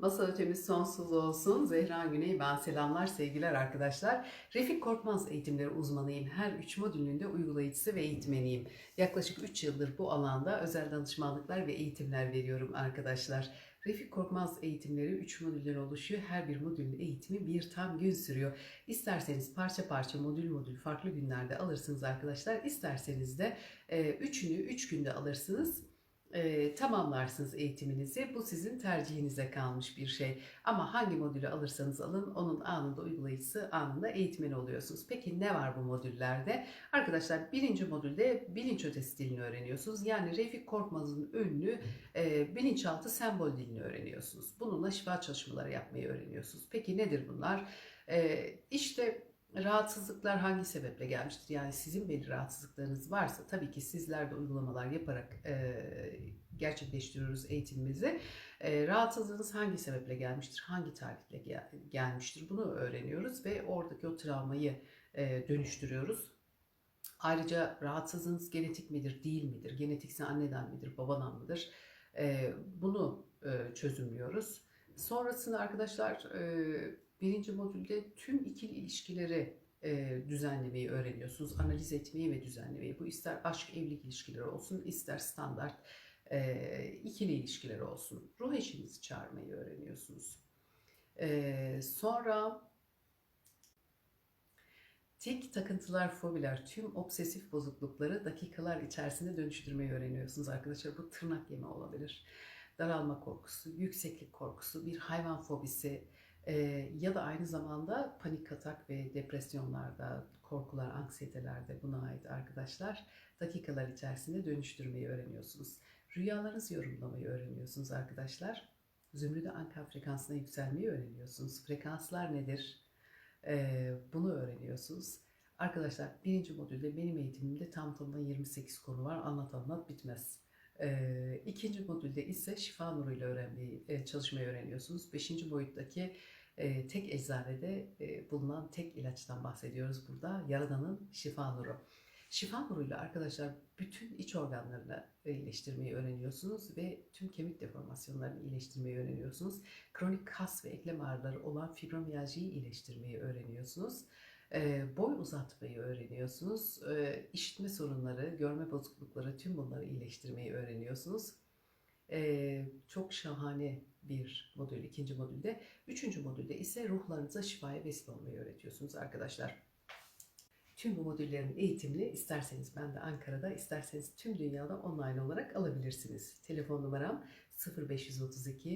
Masa ötemiz sonsuz olsun. Zehra Güney ben selamlar sevgiler arkadaşlar. Refik Korkmaz eğitimleri uzmanıyım. Her üç modülünde uygulayıcısı ve eğitmeniyim. Yaklaşık 3 yıldır bu alanda özel danışmanlıklar ve eğitimler veriyorum arkadaşlar. Refik Korkmaz eğitimleri 3 modülden oluşuyor. Her bir modülün eğitimi bir tam gün sürüyor. İsterseniz parça parça modül modül farklı günlerde alırsınız arkadaşlar. İsterseniz de e, üçünü 3 günde alırsınız e, tamamlarsınız eğitiminizi. Bu sizin tercihinize kalmış bir şey. Ama hangi modülü alırsanız alın onun anında uygulayıcısı anında eğitmeni oluyorsunuz. Peki ne var bu modüllerde? Arkadaşlar birinci modülde bilinç ötesi dilini öğreniyorsunuz. Yani Refik Korkmaz'ın ünlü e, bilinçaltı sembol dilini öğreniyorsunuz. Bununla şifa çalışmaları yapmayı öğreniyorsunuz. Peki nedir bunlar? E, işte rahatsızlıklar hangi sebeple gelmiştir? Yani sizin belli rahatsızlıklarınız varsa tabii ki sizler de uygulamalar yaparak e, gerçekleştiriyoruz eğitimimizi. E, rahatsızlığınız hangi sebeple gelmiştir? Hangi tarihle gel- gelmiştir? Bunu öğreniyoruz ve oradaki o travmayı e, dönüştürüyoruz. Ayrıca rahatsızlığınız genetik midir, değil midir? Genetikse anneden midir, babadan mıdır? E, bunu e, çözümlüyoruz. Sonrasında arkadaşlar e, birinci modülde tüm ikili ilişkileri e, düzenlemeyi öğreniyorsunuz. Analiz etmeyi ve düzenlemeyi. Bu ister aşk evlilik ilişkileri olsun, ister standart e, ikili ilişkileri olsun. Ruh eşinizi çağırmayı öğreniyorsunuz. E, sonra Tik takıntılar, fobiler, tüm obsesif bozuklukları dakikalar içerisinde dönüştürmeyi öğreniyorsunuz arkadaşlar. Bu tırnak yeme olabilir. Daralma korkusu, yükseklik korkusu, bir hayvan fobisi e, ya da aynı zamanda panik atak ve depresyonlarda, korkular, anksiyetelerde buna ait arkadaşlar dakikalar içerisinde dönüştürmeyi öğreniyorsunuz. Rüyalarınızı yorumlamayı öğreniyorsunuz arkadaşlar. Zümrüde anka frekansına yükselmeyi öğreniyorsunuz. Frekanslar nedir? Ee, bunu öğreniyorsunuz. Arkadaşlar birinci modülde benim eğitimimde tam tamına 28 konu var. Anlat anlat bitmez. Ee, ikinci modülde ise şifa nuruyla öğrenmeyi, e, çalışmayı öğreniyorsunuz. Beşinci boyuttaki tek eczanede bulunan tek ilaçtan bahsediyoruz burada. Yaradan'ın şifa nuru. Şifa nuruyla arkadaşlar bütün iç organlarını iyileştirmeyi öğreniyorsunuz ve tüm kemik deformasyonlarını iyileştirmeyi öğreniyorsunuz. Kronik kas ve eklem ağrıları olan fibromiyaljiyi iyileştirmeyi öğreniyorsunuz. Boy uzatmayı öğreniyorsunuz. E, işitme sorunları, görme bozuklukları tüm bunları iyileştirmeyi öğreniyorsunuz. E, çok şahane bir modül ikinci modülde. Üçüncü modülde ise ruhlarınıza şifaya vesile olmayı öğretiyorsunuz arkadaşlar. Tüm bu modüllerin eğitimini isterseniz ben de Ankara'da, isterseniz tüm dünyada online olarak alabilirsiniz. Telefon numaram 0532